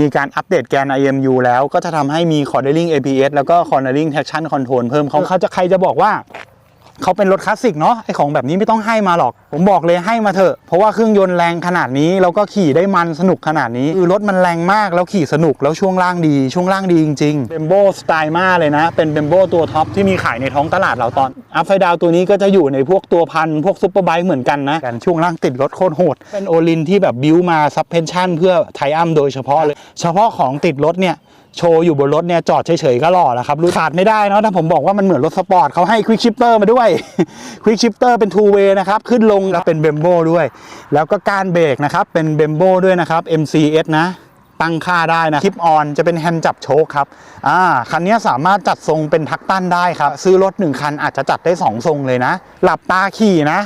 มีการอัปเดตแกน IMU แล้วก็จะทำให้มี Cornering APS แล้วก็ Cornering Traction Control เพิ่มเขาเขาจะใครจะบอกว่า เขาเป็นรถคลาสสิกเนาะไอของแบบนี้ไม่ต้องให้มาหรอก ผมบอกเลยให้มาเถอะ เพราะว่าเครื่องยนต์แรงขนาดนี้แล้วก็ขี่ได้มันสนุกขนาดนี้ คือรถมันแรงมากแล้วขี่สนุกแล้วช่วงล่างดี ช่วงล่างดีจริงๆเบมโบสไตล์มาเลยนะ เป็นเบมโบตัวท็อปที่มีขายในท้องตลาดเราตอนอัพไซด์ดาวตัวนี้ก็จะอยู่ในพวกตัวพัน พวกซุปเปอร์ไบค์เหมือนกันนะกันช่วงล่างติดรถโคตรโหดเป็นโอลินที่แบบบิวมาซับเพนชั่นเพื่อไทอัมโดยเฉพาะเลย เฉพาะของติดรถเนี่ย โชว์อยู่บนรถเนี่ยจอดเฉยๆก็หล่อแล้วครับรู้ขาดไม่ได้เนาะถ้าผมบอกว่ามันเหมือนรถสปอร์ตเขาให้ควิกชิปเตอร์มาด้วยควิกชิปเตอร์เป็น two way นะครับ ขึ้นลงแล้วเป็นเบมโบด้วย แล้วก็การเบรกนะครับ เป็นเบมโบด้วยนะครับ MCS นะตั้งค่าได้นะคลิปออนจะเป็นแฮนด์จับโชคครับอ่าคันนี้สามารถจัดทรงเป็นทักตันได้ครับ ซื้อรถหนึ่งคันอาจจะจัดได้ 2 ทรงเลยนะ หลับตาขี่นะ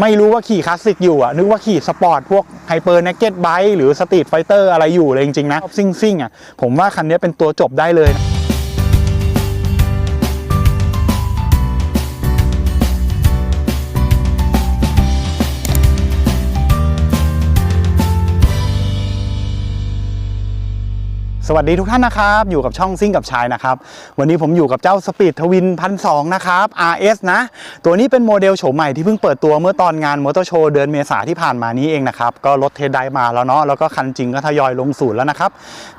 ไม่รู้ว่าขี่คลาสสิกอยู่อะ นึกว่าขี่สปอร์ตพวกไฮเปอร์เนกเก็ตไบค์หรือสตรีทไฟเตอร์อะไรอยู่เลยจริงๆนะซิ่งซิ่งๆอะผมว่าคันนี้เป็นตัวจบได้เลย สวัสดีทุกท่านนะครับ อยู่กับช่องซิ่งกับชายนะครับ วันนี้ผมอยู่กับเจ้าสปีดทวินพันสนะครับ RS นะ ตัวนี้เป็นโมเดลโฉมใหม่ที่เพิ่งเปิดตัวเมื่อตอนงานมอเตอร์โชว์เดือนเมษาที่ผ่านมานี้เองนะครับ ก็รถเทสไดมาแล้วเนาะแล้วก็คันจริงก็ทยอยลงศูนย์แล้วนะครับ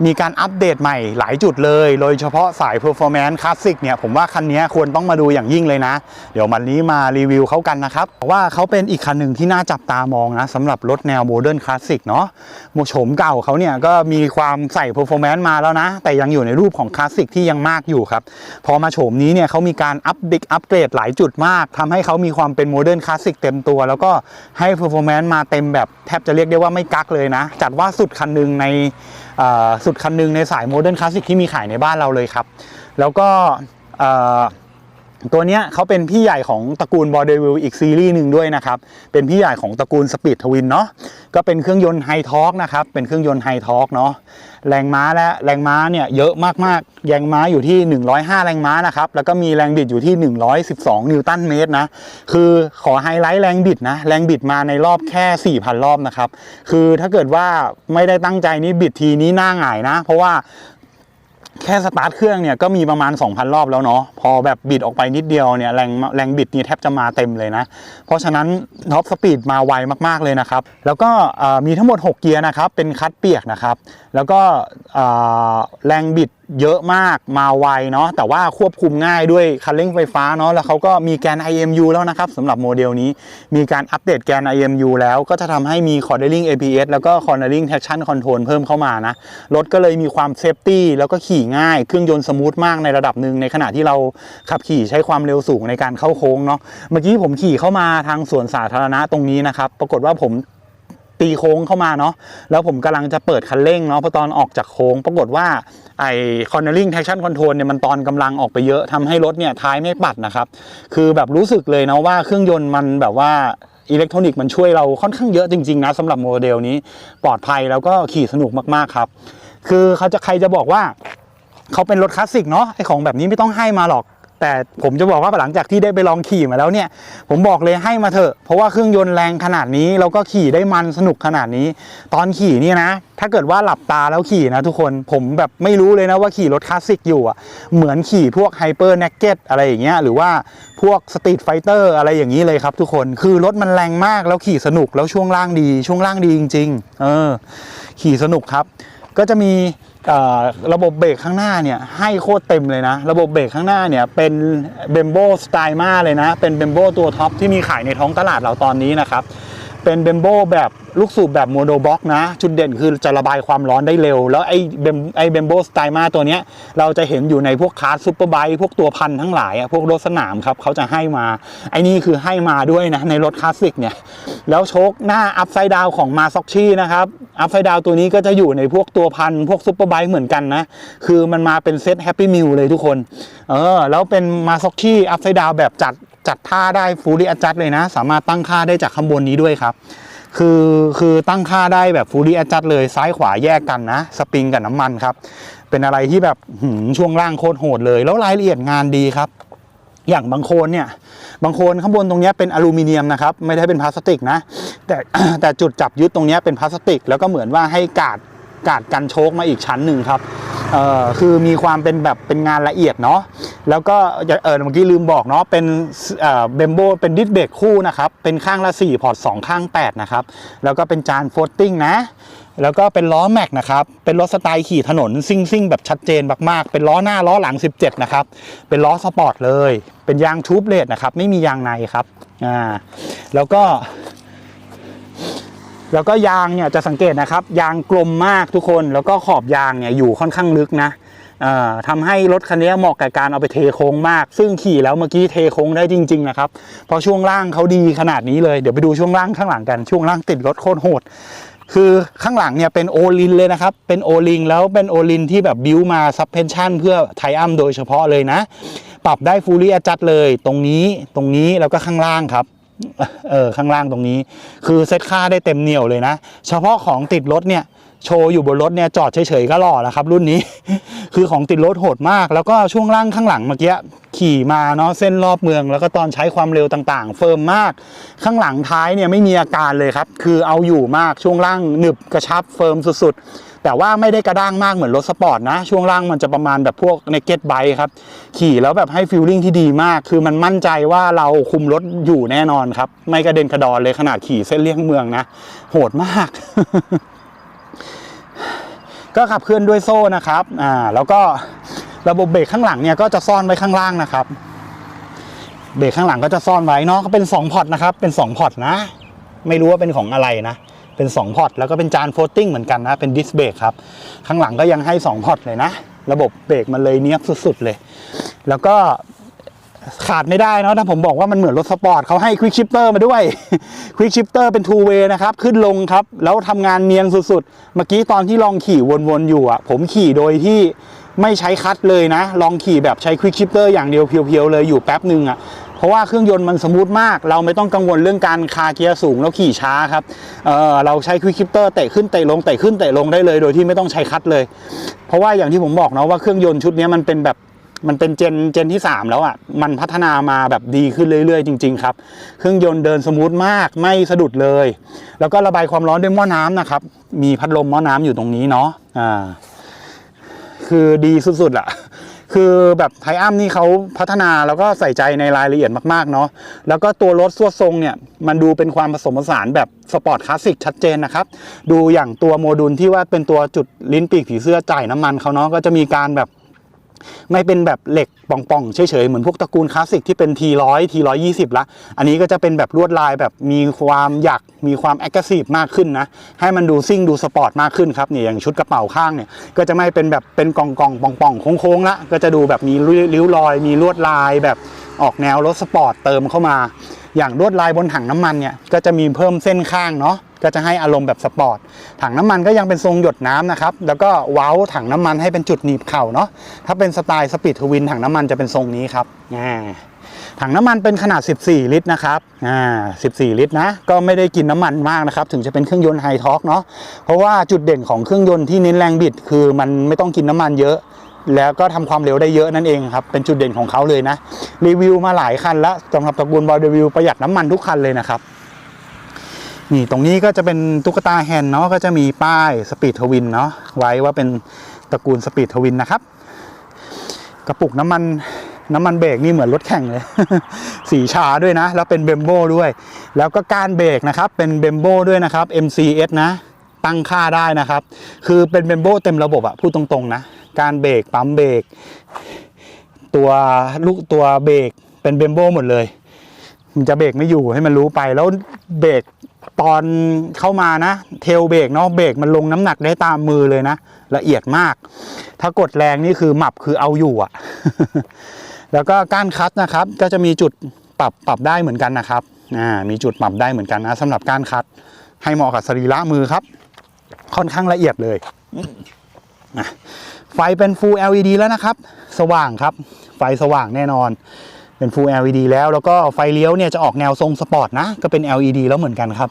มีการอัปเดตใหม่หลายจุดเลยโดยเฉพาะสาย Performance Classic เนี่ยผมว่าคันนี้ควรต้องมาดูอย่างยิ่งเลยนะ เดี๋ยววันนี้มารีวิวเขากันนะครับว่าเขาเป็นอีกคันหนึ่งที่น่าจับตามองนะสำหรับรถแนวโมเดิร์นคลาสสิกเนาะโมโฉมเก่าเขาเนี่ยก็มีความใส่ Performance มมาแล้วนะ แต่ยังอยู่ในรูปของคลาสสิกที่ยังมากอยู่ครับ พอมาโฉมนี้เนี่ยเขามีการอัปเดตอัปเกรดหลายจุดมากทำให้เขามีความเป็นโมเดิร์นคลาสสิกเต็มตัว แล้วก็ให้เพอร์ฟอร์แมนซ์มาเต็มแบบแทบจะเรียกได้ว่าไม่กักเลยนะ จัดว่าสุดคันหนึ่งในสุดคันหนึ่งในสายโมเดิร์นคลาสสิกที่มีขายในบ้านเราเลยครับ แล้วก็ ตัวเนี้ยเขาเป็นพี่ใหญ่ของตระกูลบอดวิลอีกซีรีส์หนึ่งด้วยนะครับ เป็นพี่ใหญ่ของตระกูลสปีดทวินเนาะก็เป็นเครื่องยนต์ไฮทอร์กนะครับ เป็นเครื่องยนต์ไฮทอร์กเนาะแรงม้าและแรงม้าเนี่ยเยอะมากๆแรงม้าอยู่ที่ 105 แรงม้านะครับ แล้วก็มีแรงบิดอยู่ที่ 112 นิวตันเมตรนะ คือขอไฮไลท์แรงบิดนะ แรงบิดมาในรอบแค่ 4,000 รอบนะครับ คือถ้าเกิดว่าไม่ได้ตั้งใจนี่บิดทีนี้หน้าหงายนะ เพราะว่า แค่สตาร์ทเครื่องเนี่ยก็มีประมาณ 2,000 รอบแล้วเนาะพอแบบบิดออกไปนิดเดียวเนี่ยแรงแรงบิดนี่แทบจะมาเต็มเลยนะ เพราะฉะนั้นท็อปสปีดมาไวมากๆเลยนะครับ แล้วก็มีทั้งหมด 6 เกียร์นะครับ เป็นคัดเปียกนะครับ แล้วก็แรงบิด เยอะมากมาไวเนาะแต่ว่าควบคุมง่ายด้วยคันเร่งไฟฟ้าเนาะแล้วเขาก็มีแกน IMU แล้วนะครับสำหรับโมเดลนี้มีการอัปเดตแกน IMU แล้วก็จะทำให้มี Cornering APS แล้วก็ Cornering Traction Control เพิ่มเข้ามานะ รถก็เลยมีความเซฟตี้แล้วก็ขี่ง่ายเครื่องยนต์สมูทมากในระดับหนึ่งในขณะที่เราขับขี่ใช้ความเร็วสูงในการเข้าโค้งเนาะเมื่อกี้ผมขี่เข้ามาทางสวนสาธารณะตรงนี้นะครับปรากฏว่าผม ตีโค้งเข้ามาเนาะแล้วผมกำลังจะเปิดคันเร่งเนาะพอตอนออกจากโค้ง ปรากฏว่าไอ้ cornering traction control เนี่ยมันตอนกำลังออกไปเยอะทำให้รถเนี่ยท้ายไม่ปัดนะครับ คือแบบรู้สึกเลยนะว่าเครื่องยนต์มันแบบว่าอิเล็กทรอนิกส์มันช่วยเราค่อนข้างเยอะจริง ๆ นะสำหรับโมเดลนี้ปลอดภัยแล้วก็ขี่สนุกมากๆครับ คือเขาจะใครจะบอกว่าเขาเป็นรถคลาสสิกเนาะไอของแบบนี้ไม่ต้องให้มาหรอก แต่ผมจะบอกว่าหลังจากที่ได้ไปลองขี่มาแล้วเนี่ย ผมบอกเลยให้มาเถอะ เพราะว่าเครื่องยนต์แรงขนาดนี้แล้วก็ขี่ได้มันสนุกขนาดนี้ ตอนขี่นี่นะ ถ้าเกิดว่าหลับตาแล้วขี่นะทุกคนผมแบบไม่รู้เลยนะว่าขี่รถคลาสสิกอยู่อะเหมือนขี่พวกไฮเปอร์เน็กเก็ตอะไรอย่างเงี้ยหรือว่าพวกสตรีทไฟเตอร์อะไรอย่างนี้เลยครับทุกคนคือรถมันแรงมากแล้วขี่สนุกแล้วช่วงล่างดี ช่วงล่างดีจริง ๆ เออ ขี่สนุกครับ ก็จะมีระบบเบรกข้างหน้าเนี่ยให้โคตรเต็มเลยนะ ระบบเบรกข้างหน้าเนี่ยเป็นเบมโบสไตล์มาเลยนะ เป็นเบมโบตัวท็อปที่มีขายในท้องตลาดเราตอนนี้นะครับ เป็นเบมโบแบบลูกสูบแบบโมโนบล็อกนะ จุดเด่นคือจะระบายความร้อนได้เร็ว แล้วไอ้เบมไอ้เบมโบสไตล์มาตัวเนี้ย เราจะเห็นอยู่ในพวกคาร์ซูเปอร์ไบค์พวกตัวพันทั้งหลายอะพวกรถสนามครับเขาจะให้มา ไอ้นี่คือให้มาด้วยนะ ในรถคลาสสิกเนี่ย แล้วโชคหน้าอัพไซด์ดาวของมาซ็อกชี่นะครับอัพไซด์ดาวตัวนี้ก็จะอยู่ในพวกตัวพันพวกซุปเปอร์ไบค์เหมือนกันนะ คือมันมาเป็นเซตแฮปปี้มิลเลยทุกคน เออแล้วเป็นมาซ็อกชี่อัพไซด์ดาวแบบจัด จัดท่าได้ฟูลี่อัจัดเลยนะ สามารถตั้งค่าได้จากข้างบนนี้ด้วยครับ คือคือตั้งค่าได้แบบฟูลี่อัจัดเลยซ้ายขวาแยกกันนะ สปริงกับน้ำมันครับ เป็นอะไรที่แบบช่วงล่างโคตรโหดเลย แล้วรายละเอียดงานดีครับ อย่างบางโคนเนี่ย บางโคนข้างบนตรงนี้เป็นอลูมิเนียมนะครับ ไม่ได้เป็นพลาสติกนะ แต่แต่จุดจับยึดตรงนี้เป็นพลาสติก แล้วก็เหมือนว่าให้กาด การ์ดกันโชคมาอีกชั้นหนึ่งครับเอ่อคือมีความเป็นแบบเป็นงานละเอียดเนาะแล้วก็เออเมื่อกี้ลืมบอกเนาะเป็นเอ่อเบมโบเป็นดิสเบรกคู่นะครับเป็นข้างละ 4 พอร์ต2ข้าง 8 นะครับ แล้วก็เป็นจานโฟลตติ้งนะแล้วก็เป็นล้อแม็กนะครับ เป็นรถสไตล์ขี่ถนนซิ่งซิ่งๆแบบชัดเจนมากๆ เป็นล้อหน้าล้อหลัง 17 นะครับ เป็นล้อสปอร์ตเลย เป็นยางทูบเลดนะครับ ไม่มียางในครับ อ่า แล้วก็ แล้วก็ยางเนี่ยจะสังเกตนะครับ ยางกลมมากทุกคนแล้วก็ขอบยางเนี่ยอยู่ค่อนข้างลึกนะทำให้รถคันนี้เหมาะกับการเอาไปเทโค้งมาก ซึ่งขี่แล้วเมื่อกี้เทโค้งได้จริงๆนะครับเพราะช่วงล่างเขาดีขนาดนี้เลยเดี๋ยวไปดูช่วงล่างข้างหลังกันช่วงล่างติดรถโคตรโหดคือข้างหลังเนี่ยเป็นโอลินเลยนะครับ เป็นโอลิงแล้วเป็นโอลินที่แบบบิวมาซับเพนชั่นเพื่อไทอัมโดยเฉพาะเลยนะ ปรับได้ฟูลี่จัดเลย ตรงนี้ตรงนี้แล้วก็ข้างล่างครับ เออข้างล่างตรงนี้ คือเซ็ตค่าได้เต็มเหนียวเลยนะ เฉพาะของติดรถเนี่ยโชว์อยู่บนรถเนี่ยจอดเฉยๆก็หล่อแล้วครับ รุ่นนี้ คือของติดรถโหดมาก แล้วก็ช่วงล่างข้างหลังเมื่อกี้ขี่มาเนาะเส้นรอบเมือง แล้วก็ตอนใช้ความเร็วต่างๆ เฟิร์มมาก ข้างหลังท้ายเนี่ยไม่มีอาการเลยครับ คือเอาอยู่มากช่วงล่างหนึบกระชับเฟิร์มสุดๆ แต่ว่าไม่ได้กระด้างมากเหมือนรถสปอร์ตนะ ช่วงล่างมันจะประมาณแบบพวกในเก็ตไบครับ ขี่แล้วแบบให้ฟิลลิ่งที่ดีมาก คือมันมั่นใจว่าเราคุมรถอยู่แน่นอนครับ ไม่กระเด็นกระดอนเลยขนาดขี่เส้นเลี่ยงเมืองนะ โหดมาก ก็ขับเคลื่อนด้วยโซ่นะครับ อ่า แล้วก็ระบบเบรกข้างหลังเนี่ยก็จะซ่อนไว้ข้างล่างนะครับ เบรกข้างหลังก็จะซ่อนไว้เนาะก็เป็น2พอร์ตนะครับ เป็น2พอร์ตนะ ไม่รู้ว่าเป็นของอะไรนะ เป็น2พอร์ตแล้วก็เป็นจานโฟลตติ้งเหมือนกันนะเป็นดิสเบรกครับ ข้างหลังก็ยังให้2พอร์ตเลยนะ ระบบเบรกมันเลยเนี้ยบสุดๆเลย แล้วก็ขาดไม่ได้เนาะถ้าผมบอกว่ามันเหมือนรถสปอร์ตเขาให้ควิกชิปเตอร์มาด้วยควิกชิปเตอร์เป็น two way นะครับ ขึ้นลงครับ แล้วทำงานเนียนสุดๆ เมื่อกี้ตอนที่ลองขี่วนๆอยู่อะ ผมขี่โดยที่ไม่ใช้คัตเลยนะ ลองขี่แบบใช้ควิกชิปเตอร์อย่างเดียวเพียวๆเลยอยู่แป๊บหนึ่งอะ เพราะว่าเครื่องยนต์มันสมูทมาก เราไม่ต้องกังวลเรื่องการคาเกียร์สูงแล้วขี่ช้าครับเเราใช้ควิกชิปเตอร์เตะขึ้นเตะลงเตะขึ้นเตะลงได้เลย โดยที่ไม่ต้องใช้คัตเลย เพราะว่าอย่างที่ผมบอกเนาะว่าเครื่องยนต์ชุดนี้มันเป็นแบบมันเป็นเจนเจนที่ 3 แล้วอะ่ะ มันพัฒนามาแบบดีขึ้นเรื่อยๆ จริง ๆ ครับ เครื่องยนต์เดินสมูทมากไม่สะดุดเลย แล้วก็ระบายความร้อนด้วยหม้อน้ำนะครับ มีพัดลมหม้อน้ำอยู่ตรงนี้เนาะอ่าคือดีสุดๆอะ คือแบบไทอัมนี่เขาพัฒนาแล้วก็ใส่ใจในรายละเอียดมากๆเนาะแล้วก็ตัวรถส่วนทรงเนี่ยมันดูเป็นความผสมผสานแบบสปอร์ตคลาสสิกชัดเจนนะครับดูอย่างตัวโมดูลที่ว่าเป็นตัวจุดลิ้นปีกผีเสื้อจ่ายน้ำมันเขาเนาะก็จะมีการแบบ ไม่เป็นแบบเหล็กป่องๆเฉยๆเหมือนพวกตระกูลคลาสสิกที่เป็น T100 T120 ละ อันนี้ก็จะเป็นแบบลวดลายแบบมีความหยักมีความแอคทีฟมากขึ้นนะ ให้มันดูซิ่งดูสปอร์ตมากขึ้นครับเนี่ยอย่างชุดกระเป๋าข้างเนี่ยก็จะไม่เป็นแบบเป็นกองๆป่องๆโค้งๆละก็จะดูแบบมีริ้วรอย มีลวดลายแบบออกแนวรถสปอร์ตเติมเข้ามา อย่างลวดลายบนถังน้ำมันเนี่ยก็จะมีเพิ่มเส้นข้างเนาะก็จะให้อารมณ์แบบสปอร์ตถังน้ำมันก็ยังเป็นทรงหยดน้ำนะครับแล้วก็เว้าถังน้ำมันให้เป็นจุดหนีบเข่าเนาะถ้าเป็นสไตล์สปีดทวินถังน้ำมันจะเป็นทรงนี้ครับอ่าถังน้ำมันเป็นขนาด 14 ลิตรนะครับ อ่า 14 ลิตรนะ ก็ไม่ได้กินน้ำมันมากนะครับ ถึงจะเป็นเครื่องยนต์ไฮทอร์กเนาะ เพราะว่าจุดเด่นของเครื่องยนต์ที่เน้นแรงบิด คือมันไม่ต้องกินน้ำมันเยอะ แล้วก็ทำความเร็วได้เยอะนั่นเองครับ เป็นจุดเด่นของเขาเลยนะ รีวิวมาหลายคันแล้วสำหรับตระกูลบอลเดวิวประหยัดน้ำมันทุกคันเลยนะครับ นี่ตรงนี้ก็จะเป็นตุ๊กตาแฮนด์เนาะก็จะมีป้ายสปีดทวินเนาะไว้ว่าเป็นตระกูลสปีดทวินนะครับ กระปุกน้ำมันน้ำมันเบรกนี่เหมือนรถแข่งเลย สีชาด้วยนะ แล้วเป็นเบมโบด้วย แล้วก็การเบรกนะครับ เป็นเบมโบด้วยนะครับ MCS นะ ตั้งค่าได้นะครับ คือเป็นเบมโบเต็มระบบอะพูดตรงๆนะ การเบรกปั๊มเบรกตัวลูกตัวเบรกเป็นเบมโบหมดเลย มันจะเบรกไม่อยู่ให้มันรู้ไปแล้วเบรกตอนเข้ามานะ เทลเบรกเนาะเบรกมันลงน้ำหนักได้ตามมือเลยนะ ละเอียดมาก ถ้ากดแรงนี่คือหมับคือเอาอยู่อะแล้วก็ก้านคัดนะครับ ก็จะมีจุดปรับปรับได้เหมือนกันนะครับอ่ามีจุดปรับได้เหมือนกันนะสำหรับก้านคัด ให้เหมาะกับสรีระมือครับ ค่อนข้างละเอียดเลย ไฟเป็น Full LED แล้วนะครับ สว่างครับ ไฟสว่างแน่นอน เป็น Full LED แล้วแล้วก็ไฟเลี้ยวเนี่ยจะออกแนวทรงสปอร์ตนะ ก็เป็น LED แล้วเหมือนกันครับ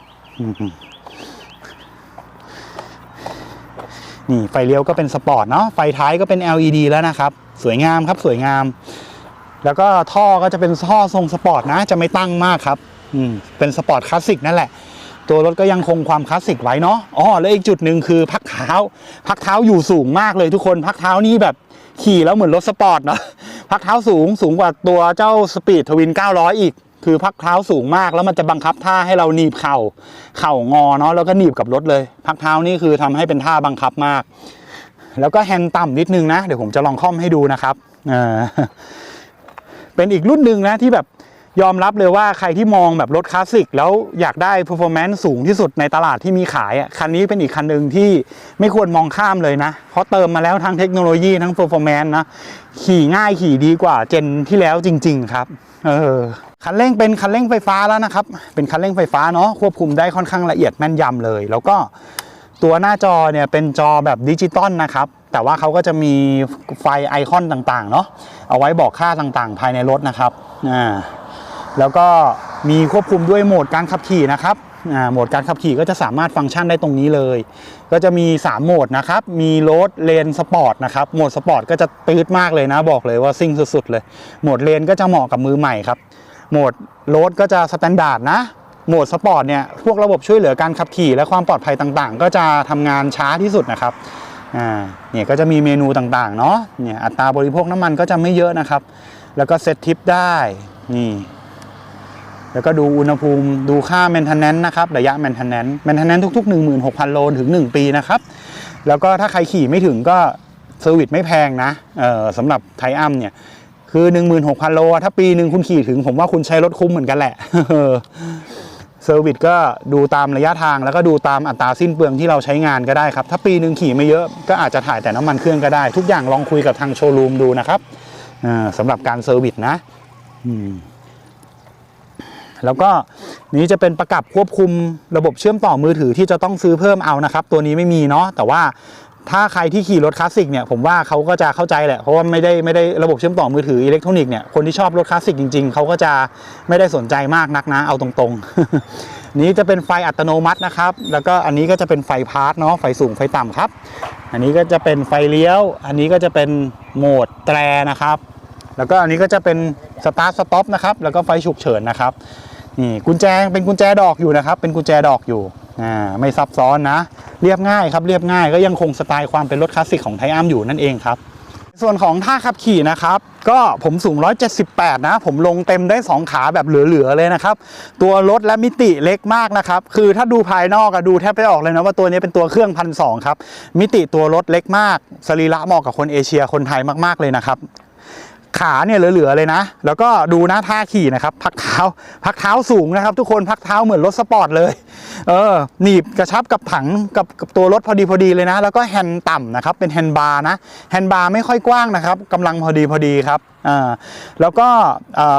นี่ไฟเลี้ยวก็เป็นสปอร์ตเนาะไฟท้ายก็เป็น LED แล้วนะครับ สวยงามครับสวยงาม แล้วก็ท่อก็จะเป็นท่อทรงสปอร์ตนะ จะไม่ตั้งมากครับ อืมเป็นสปอร์ตคลาสสิกนั่นแหละ ตัวรถก็ยังคงความคลาสสิกไว้เนาะอ๋อแล้วอีกจุดหนึ่งคือพักเท้า พักเท้าอยู่สูงมากเลยทุกคนพักเท้านี่แบบขี่แล้วเหมือนรถสปอร์ตเนาะพักเท้าสูงสูงกว่าตัวเจ้าสปีดทวิน 900 อีก คือพักเท้าสูงมากแล้วมันจะบังคับท่าให้เราหนีบเข่าเข่างอเนาะแล้วก็หนีบกับรถเลย พักเท้านี่คือทำให้เป็นท่าบังคับมาก แล้วก็แฮนด์ต่ำนิดนึงนะ เดี๋ยวผมจะลองค่อมให้ดูนะครับเป็นอีกรุ่นหนึ่งนะที่แบบ ยอมรับเลยว่าใครที่มองแบบรถคลาสสิกแล้วอยากได้ performance สูงที่สุดในตลาดที่มีขายอะคันนี้เป็นอีกคันหนึ่งที่ไม่ควรมองข้ามเลยนะ เพราะเติมมาแล้วทั้งเทคโนโลยีทั้ง performance นะ ขี่ง่ายขี่ดีกว่าเจนที่แล้วจริง ๆ ครับเออคันเร่งเป็นคันเร่งไฟฟ้าแล้วนะครับ เป็นคันเร่งไฟฟ้าเนาะควบคุมได้ค่อนข้างละเอียดแม่นยำเลย แล้วก็ตัวหน้าจอเนี่ยเป็นจอแบบดิจิตอลนะครับแต่ว่าเขาก็จะมีไฟไอคอนต่างๆเนาะเอาไว้บอกค่าต่างๆ ภายในรถนะครับอ่า แล้วก็มีควบคุมด้วยโหมดการขับขี่นะครับโหมดการขับขี่ก็จะสามารถฟังก์ชันได้ตรงนี้เลย ก็จะมี 3 โหมดนะครับ มีโรดเลนสปอร์ตนะครับ โหมดสปอร์ตก็จะตืดมากเลยนะ บอกเลยว่าซิ่งสุดๆเลย โหมดเลนก็จะเหมาะกับมือใหม่ครับ โหมดโรดก็จะสแตนดาร์ดนะ โหมดสปอร์ตเนี่ย พวกระบบช่วยเหลือการขับขี่และความปลอดภัยต่างๆ ก็จะทำงานช้าที่สุดนะครับ อ่า เนี่ยก็จะมีเมนูต่างๆ เนาะเนี่ย อัตราบริโภคน้ำมันก็จะไม่เยอะนะครับ แล้วก็เซตทิปได้ นี่ แล้วก็ดูอุณหภูมิดูค่า maintenance นะครับระยะ maintenance maintenance ทุก ๆ 16,000 โลถึง 1 ปีนะครับ แล้วก็ถ้าใครขี่ไม่ถึงก็เซอร์วิสไม่แพงนะสำหรับไทอัมเนี่ยคือ 16,000 โล ถ้าปีหนึ่งคุณขี่ถึง ผมว่าคุณใช้รถคุ้มเหมือนกันแหละเซอร์วิสก็ดูตามระยะทางแล้วก็ดูตามอัตราสิ้นเปลืองที่เราใช้งานก็ได้ครับ ถ้าปีหนึ่งขี่ไม่เยอะก็อาจจะถ่ายแต่น้ำมันเครื่องก็ได้ ทุกอย่างลองคุยกับทางโชว์รูมดูนะครับอ่าสำหรับการเซอร์วิสนะ อืม แล้วก็นี้จะเป็นประกับควบคุมระบบเชื่อมต่อมือถือที่จะต้องซื้อเพิ่มเอานะครับ ตัวนี้ไม่มีเนาะแต่ว่าถ้าใครที่ขี่รถคลาสสิกเนี่ยผมว่าเขาก็จะเข้าใจแหละ เพราะว่าไม่ได้ไม่ได้ระบบเชื่อมต่อมือถืออิเล็กทรอนิกส์เนี่ยคนที่ชอบรถคลาสสิกจริงๆ เขาก็จะไม่ได้สนใจมากนักนะ เอาตรงๆ นี้จะเป็นไฟอัตโนมัตินะครับ แล้วก็อันนี้ก็จะเป็นไฟพาร์ทเนาะไฟสูงไฟต่ำครับ อันนี้ก็จะเป็นไฟเลี้ยว อันนี้ก็จะเป็นโหมดแตรนะครับ แล้วก็อันนี้ก็จะเป็นสตาร์ทสต็อปนะครับแล้วก็ไฟฉุกเฉินนะครับ นี่กุญแจเป็นกุญแจดอกอยู่นะครับ เป็นกุญแจดอกอยู่อ่าไม่ซับซ้อนนะ เรียบง่ายครับเรียบง่ายก็ยังคงสไตล์ความเป็นรถคลาสสิกของไทอัมอยู่นั่นเองครับส่วนของท่าขับขี่นะครับ ก็ผมสูง 178 นะ ผมลงเต็มได้ 2 ขาแบบเหลือ ๆ เลยนะครับ ตัวรถและมิติเล็กมากนะครับ คือถ้าดูภายนอกอะดูแทบไม่ออกเลยนะ ว่าตัวนี้เป็นตัวเครื่องพันสองครับ มิติตัวรถเล็กมาก สรีระเหมาะกับคนเอเชียคนไทยมาก ๆ เลยนะครับ ขาเนี่ยเหลือๆเลยนะ แล้วก็ดูนะท่าขี่นะครับ พักเท้า พักเท้าสูงนะครับ ทุกคนพักเท้าเหมือนรถสปอร์ตเลย เออหนีบกระชับกับถังกับกับตัวรถพอดีพอดีเลยนะ แล้วก็แฮนด์ต่ำนะครับ เป็นแฮนด์บาร์นะ แฮนด์บาร์ไม่ค่อยกว้างนะครับกำลังพอดีพอดีครับ อ่าแล้วก็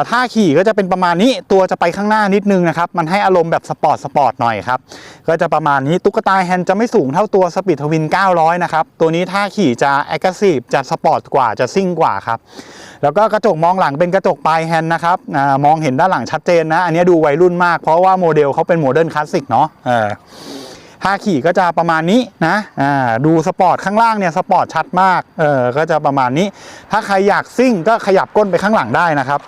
ท่าขี่ก็จะเป็นประมาณนี้ตัวจะไปข้างหน้านิดนึงนะครับ มันให้อารมณ์แบบสปอร์ตสปอร์ตหน่อยครับ ก็จะประมาณนี้ตุ๊กตาแฮนด์จะไม่สูงเท่าตัวสปีดทวิน 900 นะครับ ตัวนี้ท่าขี่จะแอคทีฟจะสปอร์ตกว่าจะซิ่งกว่าครับ แล้วก็กระจกมองหลังเป็นกระจกปลายแฮนด์นะครับอมองเห็นด้านหลังชัดเจนนะ อันนี้ดูวัยรุ่นมากเพราะว่าโมเดลเขาเป็นโมเดิร์นคลาสสิกเนาะ เออท่าขี่ก็จะประมาณนี้นะอ่าดูสปอร์ตข้างล่างเนี่ยสปอร์ตชัดมากเออก็จะประมาณนี้ ถ้าใครอยากซิ่งก็ขยับก้นไปข้างหลังได้นะครับ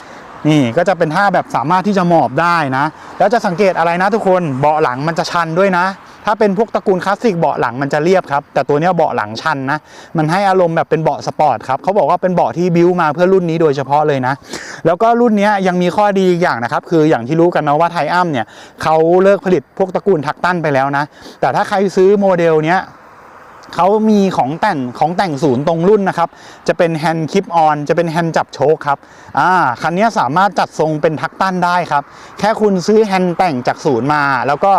นี่ก็จะเป็นท่าแบบสามารถที่จะหมอบได้นะ แล้วจะสังเกตอะไรนะทุกคนเบาะหลังมันจะชันด้วยนะ ถ้าเป็นพวกตระกูลคลาสสิกเบาะหลังมันจะเรียบครับ แต่ตัวนี้เบาะหลังชันนะ มันให้อารมณ์แบบเป็นเบาะสปอร์ตครับเขาบอกว่าเป็นเบาะที่บิวมาเพื่อรุ่นนี้โดยเฉพาะเลยนะ แล้วก็รุ่นนี้ยยังมีข้อดีอีกอย่างนะครับ คืออย่างที่รู้กันนะว่าไทอัมเนี่ยเขาเลิกผลิตพวกตระกูลทักตันไปแล้วนะ แต่ถ้าใครซื้อโมเดลเนี้ย เขามีของแต่งของแต่งศูนย์ตรงรุ่นนะครับ จะเป็นแฮนด์คลิปออนจะเป็นแฮนด์จับโชคครับอ่าคันนี้สามารถจัดทรงเป็นทักตันได้ครับ แค่คุณซื้อแฮนด์แต่งจากศูนย์มา แล้วก็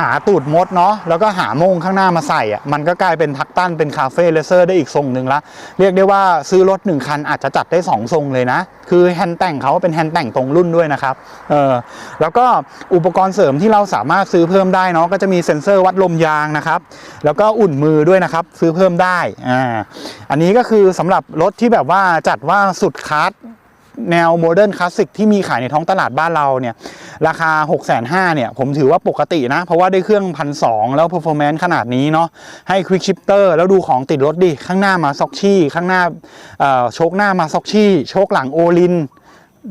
หาตูดมดเนาะแล้วก็หาโมงข้างหน้ามาใส่อะมันก็กลายเป็นทักตันเป็นคาเฟ่เลเซอร์ได้อีกทรงหนึ่งละเรียกได้ว่าซื้อรถหนึ่งคันอาจจะจัดได้สองทรงเลยนะ คือแฮนด์แต่งเขาเป็นแฮนด์แต่งตรงรุ่นด้วยนะครับเออแล้วก็อุปกรณ์เสริมที่เราสามารถซื้อเพิ่มได้เนาะก็จะมีเซ็นเซอร์วัดลมยางนะครับแล้วก็อุ่นมือด้วยนะครับ ซื้อเพิ่มได้อ่าอันนี้ก็คือสำหรับรถที่แบบว่าจัดว่าสุดคลาสแนวโมเดิร์นคลาสสิกที่มีขายในท้องตลาดบ้านเราเนี่ย ราคา 6 5 0 0 0เนี่ยผมถือว่าปกตินะ เพราะว่าได้เครื่องพันสแล้ว performance ขนาดนี้เนาะให้ quick shifter แล้วดูของติดรถดิ ข้างหน้ามาซ็อกชี่ ข้างหน้าโชคหน้ามาซ็อกชี่ โชคหลังโอลิน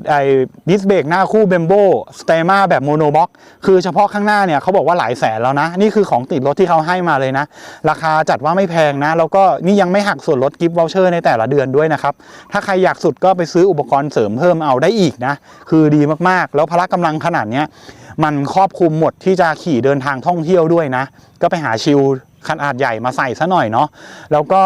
ไอ้ดิสเบรกหน้าคู่เบมโบสเตมาแบบโมโนบ็อกคือเฉพาะข้างหน้าเนี่ยเขาบอกว่าหลายแสนแล้วนะ นี่คือของติดรถที่เขาให้มาเลยนะ ราคาจัดว่าไม่แพงนะ แล้วก็นี่ยังไม่หักส่วนลดกิฟต์วอลเชอร์ในแต่ละเดือนด้วยนะครับ ถ้าใครอยากสุดก็ไปซื้ออุปกรณ์เสริมเพิ่มเอาได้อีกนะ คือดีมากๆ แล้วพละกำลังขนาดเนี้ยมันครอบคลุมหมดที่จะขี่เดินทางท่องเที่ยวด้วยนะ ก็ไปหาชิลขนาดใหญ่มาใส่ซะหน่อยเนาะแล้วก็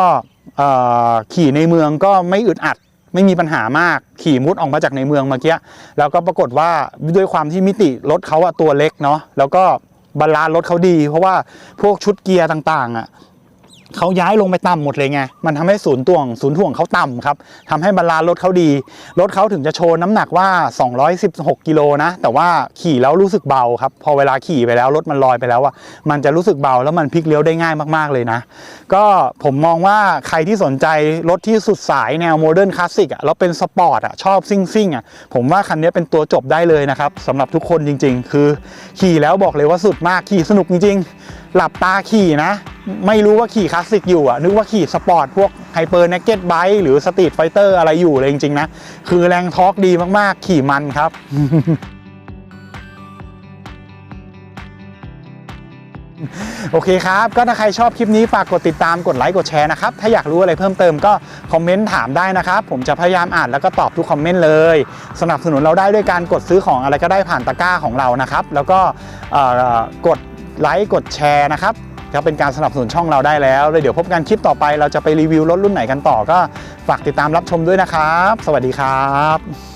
ขี่ในเมืองก็ไม่อึดอัด ไม่มีปัญหามากขี่มุดออกมาจากในเมืองเมื่อกี้แล้วก็ปรากฏว่าด้วยความที่มิติรถเขาอะตัวเล็กเนาะแล้วก็บรรลานซ์รถเขาดี เพราะว่าพวกชุดเกียร์ต่างๆอะ เขาย้ายลงไปต่ำหมดเลยไง มันทำให้ศูนย์ถ่วงศูนย์ถ่วงเขาต่ำครับทำให้บรรลานซ์รถเขาดี รถเขาถึงจะโชว์น้ำหนักว่า 216 กิโลนะ แต่ว่าขี่แล้วรู้สึกเบาครับ พอเวลาขี่ไปแล้วรถมันลอยไปแล้วอะ มันจะรู้สึกเบาแล้วมันพลิกเลี้ยวได้ง่ายมากๆเลยนะ ก็ผมมองว่าใครที่สนใจรถที่สุดสายแนวโมเดิร์นคลาสสิกอะ แล้วเป็นสปอร์ตอะ ชอบซิ่งซิ่งอะ ผมว่าคันนี้เป็นตัวจบได้เลยนะครับสำหรับทุกคนจริง ๆ คือ ขี่แล้วบอกเลยว่าสุดมาก ขี่สนุกจริงๆ หลับตาขี่นะ ไม่รู้ว่าขี่คลาสสิกอยู่อะนึกว่าขี่สปอร์ตพวกไฮเปอร์เนกเก็ตไบค์หรือสตรีทไฟเตอร์อะไรอยู่เลยจริง ๆ นะ คือแรงทอร์กดีมากๆ ขี่มันครับโอเคครับ ก็ถ้าใครชอบคลิปนี้ฝากกดติดตามกดไลค์กดแชร์นะครับ ถ้าอยากรู้อะไรเพิ่มเติมก็คอมเมนต์ถามได้นะครับ ผมจะพยายามอ่านแล้วก็ตอบทุกคอมเมนต์เลย สนับสนุนเราได้ด้วยการกดซื้อของอะไรก็ได้ผ่านตะกร้าของเรานะครับ แล้วก็กด ไลค์กดแชร์นะครับก็เป็นการสนับสนุนช่องเราได้แล้วเลยเดี๋ยวพบกันคลิปต่อไปเราจะไปรีวิวรถรุ่นไหนกันต่อก็ฝากติดตามรับชมด้วยนะครับ สวัสดีครับ